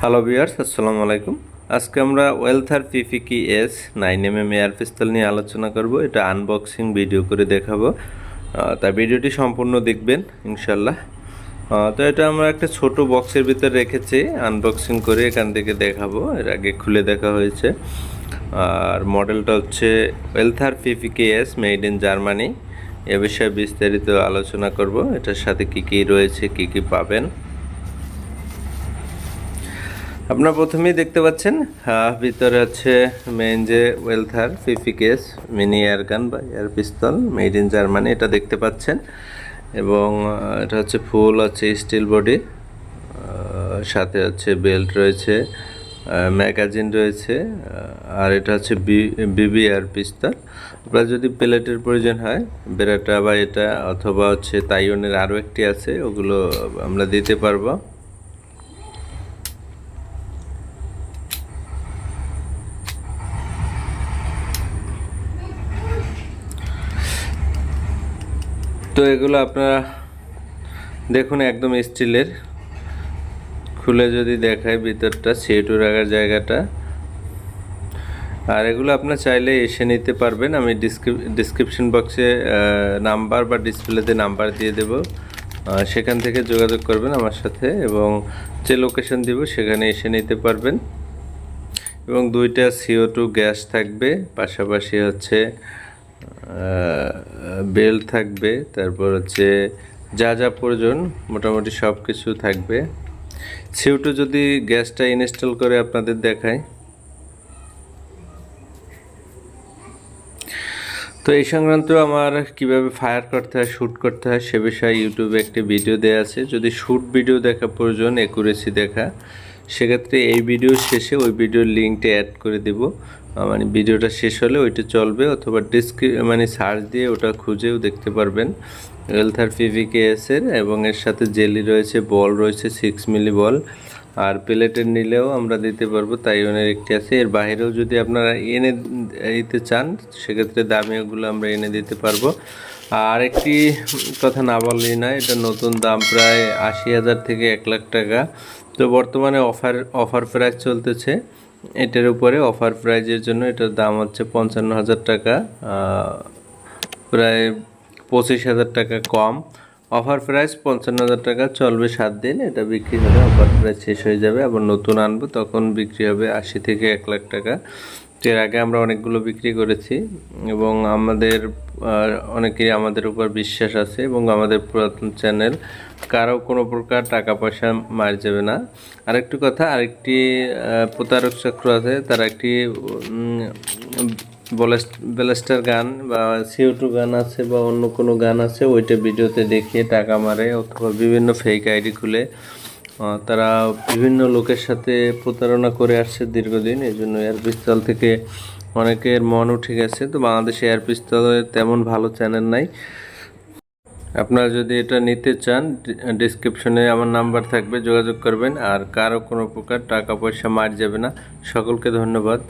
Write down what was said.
Hello বিয়ার্স আসসালামু আলাইকুম আজকে আমরা Walther PPK S nine M M air pistol নিয়ে আলোচনা করব এটা আনবক্সিং ভিডিও করে দেখাবো তা ভিডিওটি সম্পূর্ণ দেখবেন ইনশাল্লাহ আহ, তো এটা আমরা একটা ছোট বক্সের ভিতরে রেখেছি আনবক্সিং করে এখান থেকে দেখাবো। এর আগে খুলে দেখা হয়েছে। আর মডেলটা হচ্ছে Walther PPK S made in Germany এ বিষয়ে বিস্তারিত আলোচনা করব। এটার সাথে কি কি রয়েছে কি কি পাবেন। আপনারা প্রথমেই দেখতে পাচ্ছেন ভিতরে হচ্ছে মেইন যে ওয়েলথার ফিফি কেস মিনি এয়ার গান বা air pistol made in Germany এটা দেখতে পাচ্ছেন। এবং এটা হচ্ছে ফুল আছে স্টিল বডি সাথে হচ্ছে বেল্ট রয়েছে ম্যাগাজিন রয়েছে আর এটা হচ্ছে বিবি এয়ার পিস্তল আপনার যদি প্লেটের প্রয়োজন হয় বেরাটা বা এটা, অথবা হচ্ছে তাইওনের আরও একটি আছে, ওগুলো আমরা দিতে পারব। তো এগুলো আপনারা দেখুন একদম স্টিলের। খুলে যদি দেখায় ভিতরটা সেটু রাখার জায়গাটা। আর এগুলো আপনার চাইলে এসে নিতে পারবেন। আমি ডিসক্রিপশন বক্সে নাম্বার বা ডিসপ্লেতে নাম্বার দিয়ে দেব। সেখান থেকে যোগাযোগ করবেন আমার সাথে এবং যে লোকেশন দিব সেখানে এসে নিতে পারবেন। এবং দুইটা সিও টু গ্যাস থাকবে। পাশাপাশি হচ্ছে বেল থাকবে, তারপর হচ্ছে যা যা প্রয়োজন মোটামুটি সব কিছু থাকবে। সিও টু যদি গ্যাসটা ইনস্টল করে আপনাদের দেখায়। তো এই সংক্রান্ত আমার কীভাবে ফায়ার করতে হয় শ্যুট করতে হয়, সে বিষয়ে ইউটিউবে একটি ভিডিও দেওয়া আছে। যদি শ্যুট ভিডিও দেখা প্রয়োজন একুরেসি দেখা, সেক্ষেত্রে এই ভিডিও শেষে ওই ভিডিওর লিঙ্কটা অ্যাড করে দেব। মানে ভিডিওটা শেষ হলে ওইটা চলবে অথবা ডিসক্রি মানে সার্চ দিয়ে ওটা খুঁজেও দেখতে পারবেন। এলথার পিভিকেএস এর এবং এর সাথে জেলি রয়েছে বল রয়েছে সিক্স মিলি বল আর প্লেটের নিলেও আমরা দিতে পারব, তাই তাইওয়ানের একটি আছে। এর বাইরেও যদি আপনারা এনে দিতে চান, সেক্ষেত্রে দামি ওগুলো আমরা এনে দিতে পারব। আর একটি কথা না বললেই না এটা নতুন দাম প্রায় আশি হাজার থেকে এক লাখ টাকা। তো বর্তমানে অফার অফার প্রাইস চলতেছে। এটার উপরে অফার প্রাইজের জন্য এটার দাম হচ্ছে পঞ্চান্ন হাজার টাকা প্রায় পঁচিশ হাজার টাকা কম। অফার প্রাইস পঞ্চান্ন হাজার টাকা, চলবে সাত দিন, এটা বিক্রি হলে অফার প্রাইস শেষ হয়ে যাবে। আবার নতুন আনব, তখন বিক্রি হবে আশি থেকে এক লাখ টাকা। এর আগে আমরা অনেকগুলো বিক্রি করেছি এবং আমাদের অনেকেই আমাদের উপর বিশ্বাস আছে এবং আমাদের পুরাতন চ্যানেল, কারও কোনো প্রকার টাকা পয়সা মার যাবে না। আরেকটি কথা, আরেকটি প্রতারক চক্র আছে, তারা একটি ব্যালাস্টার গান বা সিও টু গান আছে বা অন্য কোনো গান আছে, ওইটা ভিডিওতে দেখিয়ে টাকা মারে অথবা বিভিন্ন ফেক আইডি খুলে। তারা বিভিন্ন লোকের সাথে প্রতারণা করে আসছে দীর্ঘদিন, এই জন্য এয়ার পিস্তল থেকে অনেকের মন উঠে গেছে। তো বাংলাদেশে এয়ার পিস্তলের তেমন ভালো চ্যানেল নাই। আপনারা যদি এটা নিতে চান ডিসক্রিপশনে আমার নাম্বার থাকবে, যোগাযোগ করবেন। আর কারও কোনো প্রকার টাকা পয়সা মার যাবে না। সকলকে ধন্যবাদ।